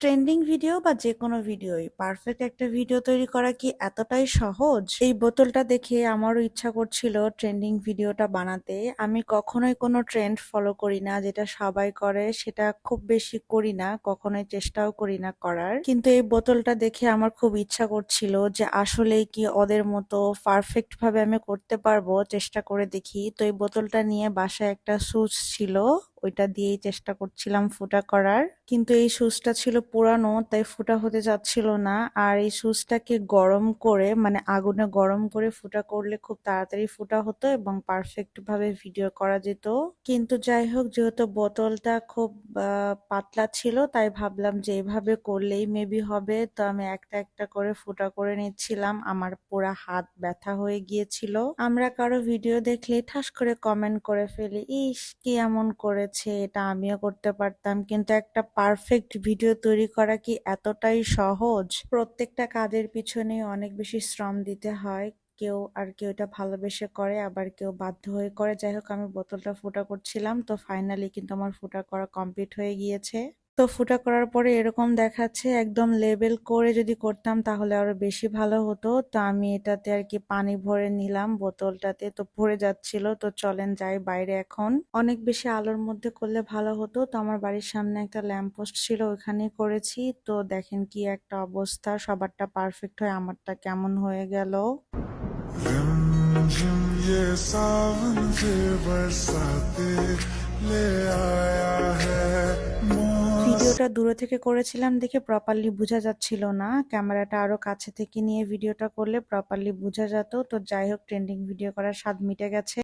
Trending video বা যে কোনো ভিডিওই। পারফেক্ট একটা ভিডিও তৈরি করা কি এতটাই সহজ? এই বোতলটা দেখে আমারও ইচ্ছা করছিল ট্রেন্ডিং ভিডিওটা বানাতে। আমি কখনোই কোনো ট্রেন্ড ফলো করি না, যেটা সবাই করে, সেটা খুব বেশি করি না, কখনোই চেষ্টাও করি না করার। কিন্তু এই বোতলটা দেখে আমার খুব ইচ্ছা করছিল যে আসলেই কি ওদের মতো পারফেক্ট ভাবে আমি করতে পারব, চেষ্টা করে দেখি। তো এই বোতলটা নিয়ে বাসায় একটা সুচ ছিল। ওইটা দিয়েই চেষ্টা করছিলাম ফুটা করার। কিন্তু এই সুচটা ছিল পুরানো, তাই ফুটা হতে যাচ্ছিল না। আর এই সুচটাকে গরম করে মানে আগুনে গরম করে ফুটা করলে খুব তাড়াতাড়ি ফুটা হতো এবং পারফেক্ট ভাবে ভিডিও করা যেত। কিন্তু যাই হোক, যেহেতু বোতলটা খুব পাতলা ছিল, তাই ভাবলাম যে এভাবে করলেই মেবি হবে। তো আমি একটা একটা করে ফুটা করে নিচ্ছিলাম। আমার পুরা হাত ব্যথা হয়ে গিয়েছিল। আমরা কারও ভিডিও দেখলে ঠাস করে কমেন্ট করে ফেলি, ইস, কি এমন করেছে এটা আমিও করতে পারতাম। কিন্তু একটা পারফেক্ট ভিডিও তৈরি করা কি এতটাই সহজ? প্রত্যেকটা কাজের পিছনে অনেক বেশি শ্রম দিতে হয়। কেউ আর কেউ এটা ভালোবেসে করে, আবার কেউ বাধ্য হয়ে করে। যাই হোক, আমি বোতলটা ফুটা করছিলাম, তো ফাইনালি কিন্তু আমার ফুটা করা কমপ্লিট হয়ে গিয়েছে। তো ফুটা করার পরে এরকম দেখাচ্ছে একদম লেবেল করে যদি করতাম তাহলে আরো বেশি ভালো হতো তো আমি এটাতে আর কি পানি ভরে নিলাম বোতলটাতে তো ভরে যাচ্ছিল তো চলেন যাই বাইরে এখন অনেক বেশি আলোর মধ্যে করলে ভালো হতো তো আমার বাড়ির সামনে একটা ল্যাম্প পোস্ট ছিল ওখানেই করেছি তো দেখেন কি একটা অবস্থা সবারটা পারফেক্ট হয়ে আমারটা কেমন হয়ে গেল रिमझिम ये सावन फिर बरसाते ले आया है मौसम ভিডিওটা দূরে থেকে করেছিলাম দেখে প্রপারলি বোঝা যাচ্ছিল না। ক্যামেরাটা আরও কাছে থেকে নিয়ে ভিডিওটা করলে প্রপারলি বোঝা যেত। তো যাই হোক ট্রেন্ডিং ভিডিও করার স্বাদ মিটে গেছে।